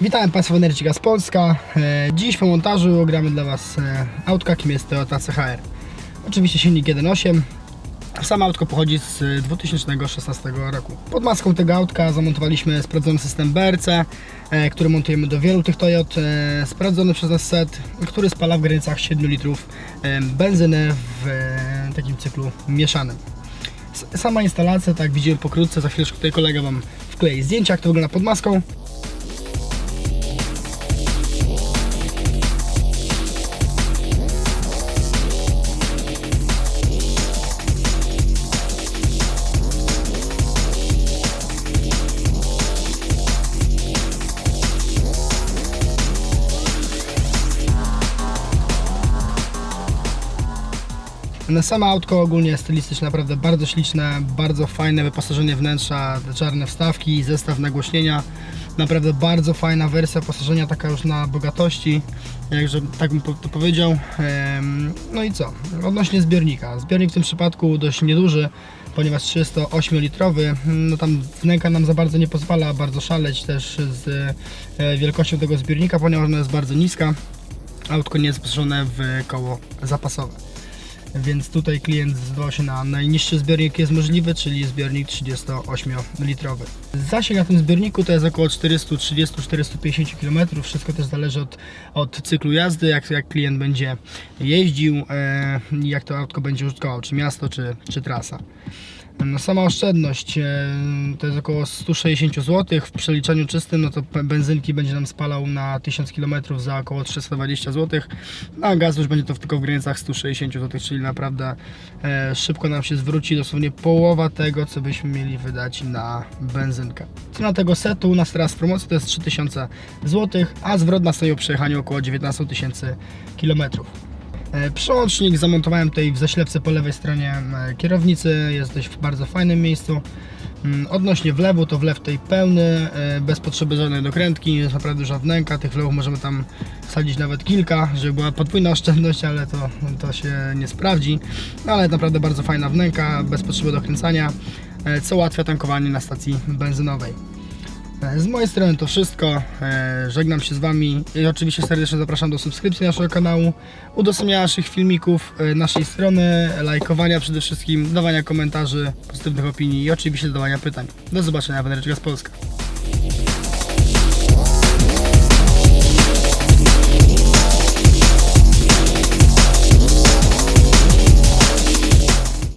Witam Państwa w Energy Gas Polska. E, Dziś po montażu gramy dla Was e, autka, kim jest Toyota CHR. Oczywiście silnik 1.8, Samo autko pochodzi z e, 2016 roku. Pod maską tego autka zamontowaliśmy sprawdzony system BRC, e, który montujemy do wielu tych Toyot. e, Sprawdzony przez nas set, który spala w granicach 7 litrów e, benzyny w e, takim cyklu mieszanym. Sama instalacja, tak jak pokrótce, za chwileczkę tutaj kolega Wam wklei zdjęcia, jak to wygląda pod maską. Samo autko ogólnie stylistycznie naprawdę bardzo śliczne, bardzo fajne wyposażenie wnętrza, czarne wstawki, zestaw nagłośnienia. Naprawdę bardzo fajna wersja wyposażenia, taka już na bogatości, jakże tak bym to powiedział. No i co? Odnośnie zbiornika. Zbiornik w tym przypadku dość nieduży, ponieważ 308-litrowy. No tam wnęka nam za bardzo nie pozwala bardzo szaleć też z e, wielkością tego zbiornika, ponieważ ona jest bardzo niska. Autko nie jest wyposażone w koło zapasowe. Więc tutaj klient zdecydował się na najniższy zbiornik jest możliwy, czyli zbiornik 38-litrowy. Zasięg na tym zbiorniku to jest około 430-450 km. Wszystko też zależy od, od cyklu jazdy, jak, jak klient będzie jeździł e, jak to autko będzie użytkował, czy miasto, czy, czy trasa. No, sama oszczędność e, to jest około 160 zł. W przeliczeniu czystym no to benzynki będzie nam spalał na 1000 km za około 320 zł, a gaz już będzie to tylko w granicach 160 zł, czyli naprawdę e, szybko nam się zwróci dosłownie połowa tego, co byśmy mieli wydać na benzynkę. Cena tego setu u nas teraz w promocji to jest 3000 zł, a zwrot nastąpi po przejechaniu około 19 tysięcy kilometrów. E, Przełącznik zamontowałem tutaj w zaślepce po lewej stronie e, kierownicy, jest dość w bardzo fajnym miejscu. Mm, Odnośnie wlewu, to wlew tutaj pełny, e, bez potrzeby żadnej dokrętki, jest naprawdę duża wnęka, tych wlewów możemy tam wsadzić nawet kilka, żeby była podwójna oszczędność, ale to, to się nie sprawdzi. No, Ale naprawdę bardzo fajna wnęka, bez potrzeby dokręcania, co ułatwia tankowanie na stacji benzynowej. E, Z mojej strony to wszystko. E, Żegnam się z Wami i oczywiście serdecznie zapraszam do subskrypcji naszego kanału, udostępniania naszych filmików, e, naszej strony, lajkowania przede wszystkim, dawania komentarzy, pozytywnych opinii i oczywiście zadawania pytań. Do zobaczenia w Gas Polska.